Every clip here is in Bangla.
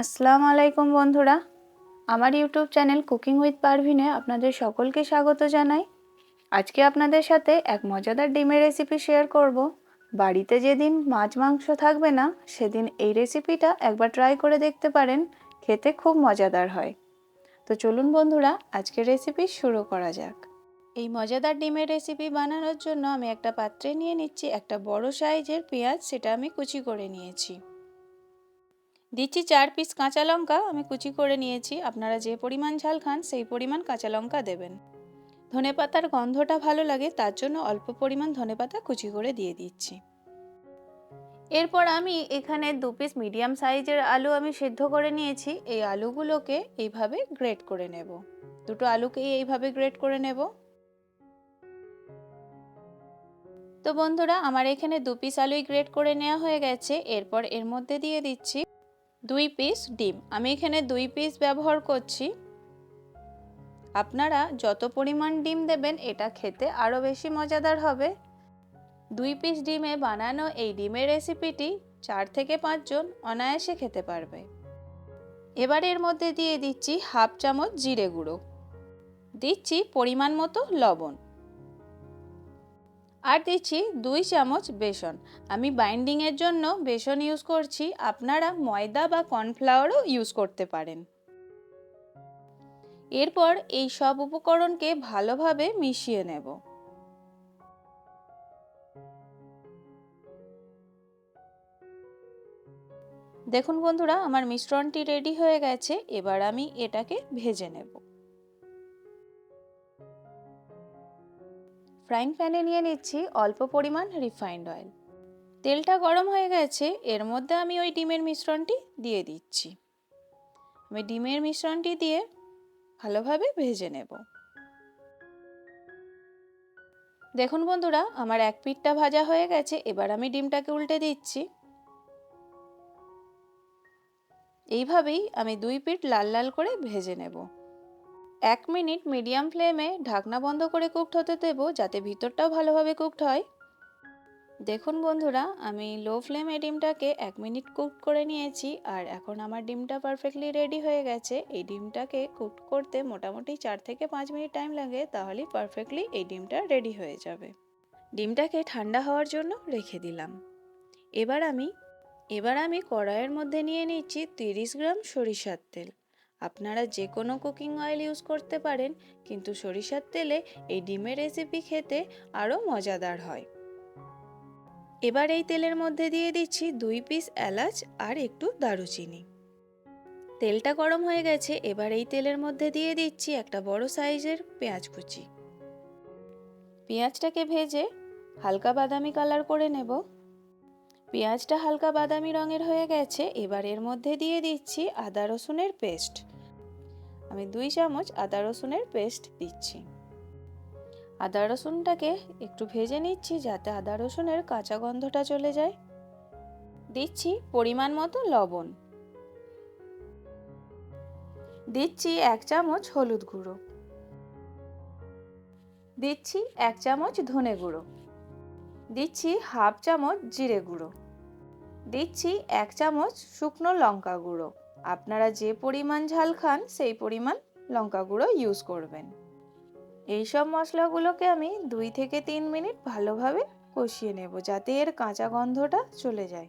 আসসালামু আলাইকুম বন্ধুরা। আমার ইউটিউব চ্যানেল কুকিং উইথ পারভিনে আপনাদের সকলকে স্বাগত জানাই। আজকে আপনাদের সাথে এক মজাদার ডিমের রেসিপি শেয়ার করব। বাড়িতে যেদিন মাছ মাংস থাকবে না, সেদিন এই রেসিপিটা একবার ট্রাই করে দেখতে পারেন, খেতে খুব মজাদার হয়। তো চলুন বন্ধুরা, আজকের রেসিপি শুরু করা যাক। এই মজাদার ডিমের রেসিপি বানানোর জন্য আমি একটা পাত্রে নিয়ে নিচ্ছি একটা বড় সাইজের পেঁয়াজ, সেটা আমি কুচি করে নিয়েছি। দিচ্ছি চার পিস কাঁচা লঙ্কা, আমি কুচি করে নিয়েছি। আপনারা যে পরিমাণ ঝাল খান, সেই পরিমাণ কাঁচা লঙ্কা দেবেন। ধনে পাতার গন্ধটা ভালো লাগে, তার জন্য অল্প পরিমাণ ধনে পাতা কুচি করে দিয়ে দিচ্ছি। এরপর আমি এখানে দু পিস মিডিয়াম সাইজের আলু আমি সিদ্ধ করে নিয়েছি। এই আলুগুলোকে এইভাবে গ্রেট করে নেব। দুটো আলুকেই এইভাবে গ্রেট করে নেব। তো বন্ধুরা, আমার এখানে দু পিস আলুই গ্রেট করে নেওয়া হয়ে গেছে। এরপর এর মধ্যে দিয়ে দিচ্ছি দুই পিস ডিম। আমি এখানে দুই পিস ব্যবহার করছি। আপনারা যত পরিমাণ ডিম দেবেন, এটা খেতে আরও বেশি মজাদার হবে। দুই পিস ডিমে বানানো এই ডিমের রেসিপিটি চার থেকে পাঁচজন অনায়াসে খেতে পারবে। এবার এর মধ্যে দিয়ে দিচ্ছি হাফ চামচ জিরে গুঁড়ো। দিচ্ছি পরিমাণ মতো লবণ। আর দিচ্ছি দুই চামচ বেসন। আমি বাইন্ডিংয়ের জন্য বেসন ইউজ করছি, আপনারা ময়দা বা কর্নফ্লাওয়ারও ইউজ করতে পারেন। এরপর এই সব উপকরণকে ভালোভাবে মিশিয়ে নেব। দেখুন বন্ধুরা, আমার মিশ্রণটি রেডি হয়ে গেছে, এবার আমি এটাকে ভেজে নেব। ফ্রাইং প্যানে নিয়ে নিচ্ছি অল্প পরিমাণ রিফাইন্ড অয়েল। তেলটা গরম হয়ে গেছে, এর মধ্যে আমি ওই ডিমের মিশ্রণটি দিয়ে দিচ্ছি। আমি ডিমের মিশ্রণটি দিয়ে ভালোভাবে ভেজে নেব। দেখুন বন্ধুরা, আমার এক পিঠটা ভাজা হয়ে গেছে, এবার আমি ডিমটাকে উল্টে দিচ্ছি। এইভাবেই আমি দুই পিঠ লাল লাল করে ভেজে নেব। এক মিনিট মিডিয়াম ফ্লেমে ঢাকনা বন্ধ করে কুকড হতে দেব যাতে ভিতরটাও ভালোভাবে কুকড হয়। দেখুন বন্ধুরা, আমি লো ফ্লেমে ডিমটাকে এক মিনিট কুক করে নিয়েছি আর এখন আমার ডিমটা পারফেক্টলি রেডি হয়ে গেছে। এই ডিমটাকে কুক করতে মোটামুটি চার থেকে পাঁচ মিনিট টাইম লাগে, তাহলেই পারফেক্টলি এই ডিমটা রেডি হয়ে যাবে। ডিমটাকে ঠান্ডা হওয়ার জন্য রেখে দিলাম। এবার আমি এবার আমি কড়াইয়ের মধ্যে নিয়ে নিচ্ছি তিরিশ গ্রাম সরিষার তেল। আপনারা যে কোনো কুকিং অয়েল ইউজ করতে পারেন, কিন্তু সরিষার তেলে এই ডিমের রেসিপি খেতে আরও মজাদার হয়। এবার এই তেলের মধ্যে দিয়ে দিচ্ছি দুই পিস এলাচ আর একটু দারুচিনি। তেলটা গরম হয়ে গেছে, এবার এই তেলের মধ্যে দিয়ে দিচ্ছি একটা বড় সাইজের পেঁয়াজ কুচি। পেঁয়াজটাকে ভেজে হালকা বাদামি কালার করে নেব। পেঁয়াজটা হালকা বাদামি রঙের হয়ে গেছে, এবার এর মধ্যে দিয়ে দিচ্ছি আদা রসুনের পেস্ট আমি দুই চামচ আদা রসুনের পেস্ট দিচ্ছি। আদা রসুনটাকে একটু ভেজে নিচ্ছি যাতে আদা রসুনের কাঁচা গন্ধটা চলে যায়। দিচ্ছি পরিমাণ মতো লবণ। দিচ্ছি এক চামচ হলুদ গুঁড়ো। দিচ্ছি এক চামচ ধনে গুঁড়ো। দিচ্ছি হাফ চামচ জিরে গুঁড়ো। দিচ্ছি এক চামচ শুকনো লঙ্কা গুঁড়ো। আপনারা যে পরিমাণ ঝাল খান, সেই পরিমাণ লঙ্কা গুঁড়ো ইউজ করবেন। এই সব মশলাগুলোকে আমি দুই থেকে তিন মিনিট ভালোভাবে কষিয়ে নেব যাতে এর কাঁচা গন্ধটা চলে যায়।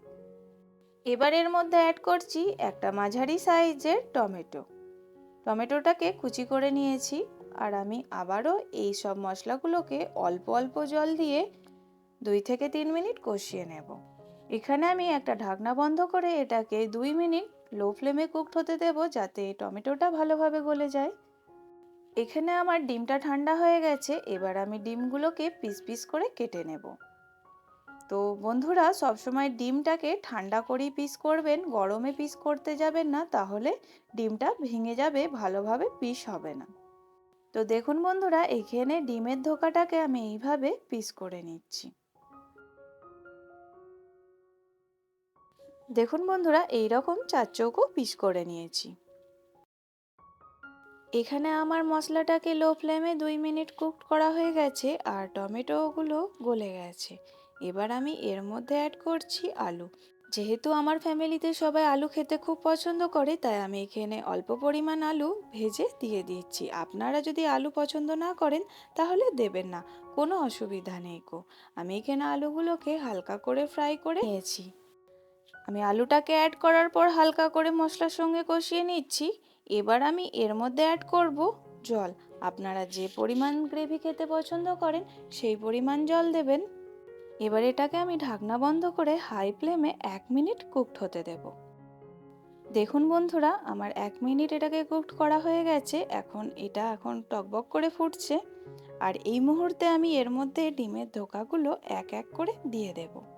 এবার এর মধ্যে অ্যাড করছি একটা মাঝারি সাইজের টমেটো। টমেটোটাকে কুচি করে নিয়েছি আর আমি আবারও এই সব মশলাগুলোকে অল্প অল্প জল দিয়ে দুই থেকে তিন মিনিট কষিয়ে নেব। এখানে আমি একটা ঢাকনা বন্ধ করে এটাকে দুই মিনিট লো ফ্লেমে কুকড হতে দেব যাতে টমেটোটা ভালোভাবে গলে যায়। এখানে আমার ডিমটা ঠান্ডা হয়ে গেছে, এবার আমি ডিমগুলোকে পিস পিস করে কেটে নেব। তো বন্ধুরা, সবসময় ডিমটাকে ঠান্ডা করেই পিস করবেন, গরমে পিস করতে যাবেন না, তাহলে ডিমটা ভেঙে যাবে, ভালোভাবে পিস হবে না। তো দেখুন বন্ধুরা, এখানে ডিমের ধোকাটাকে আমি এইভাবে পিস করে নিচ্ছি। দেখুন বন্ধুরা এই রকম চার চৌকো পিস করে নিয়েছি। এখানে আমার মশলাটাকে লো ফ্লেমে দুই মিনিট কুক করা হয়ে গেছে আর টমেটোগুলো গলে গেছে। এবার আমি এর মধ্যে অ্যাড করছি আলু। যেহেতু আমার ফ্যামিলিতে সবাই আলু খেতে খুব পছন্দ করে, তাই আমি এখানে অল্প পরিমাণ আলু ভেজে দিয়ে দিচ্ছি। আপনারা যদি আলু পছন্দ না করেন, তাহলে দেবেন না। কোনো অসুবিধা নেই কো আমি এখানে আলুগুলোকে হালকা করে ফ্রাই করে নিয়েছি। আমি আলুটাকে অ্যাড করার পর হালকা করে মশলার সঙ্গে কষিয়ে নিচ্ছি। এবার আমি এর মধ্যে অ্যাড করব জল। আপনারা যে পরিমাণ গ্রেভি খেতে পছন্দ করেন, সেই পরিমাণ জল দেবেন। এবার এটাকে আমি ঢাকনা বন্ধ করে হাই ফ্লেমে এক মিনিট কুকড হতে দেব। দেখুন বন্ধুরা, আমার এক মিনিট এটাকে কুকড করা হয়ে গেছে। এখন এটা এখন টকবক করে ফুটছে। আর এই মুহূর্তে আমি এর মধ্যে ডিমের ধোকাগুলো এক এক করে দিয়ে দেব।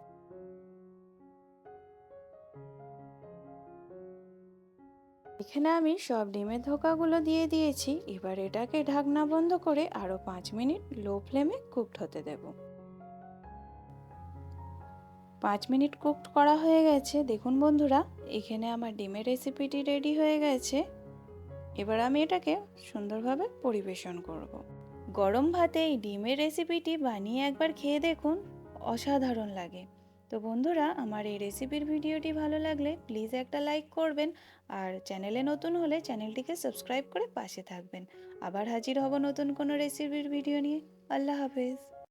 এখানে আমি সব ডিমের ধোকাগুলো দিয়ে দিয়েছি। এবার এটাকে ঢাকনা বন্ধ করে আরও পাঁচ মিনিট লো ফ্লেমে কুকড হতে দেবো। পাঁচ মিনিট কুকড করা হয়ে গেছে। দেখুন বন্ধুরা, এখানে আমার ডিমের রেসিপিটি রেডি হয়ে গেছে। এবার আমি এটাকে সুন্দরভাবে পরিবেশন করব। গরম ভাতে এই ডিমের রেসিপিটি বানিয়ে একবার খেয়ে দেখুন, অসাধারণ লাগে। তো বন্ধুরা, আমার এই রেসিপির ভিডিওটি ভালো লাগলে প্লিজ একটা লাইক করবেন আর চ্যানেলে নতুন হলে চ্যানেলটিকে সাবস্ক্রাইব করে পাশে থাকবেন। আবার হাজির হব নতুন কোনো রেসিপির ভিডিও নিয়ে। আল্লাহ হাফেজ।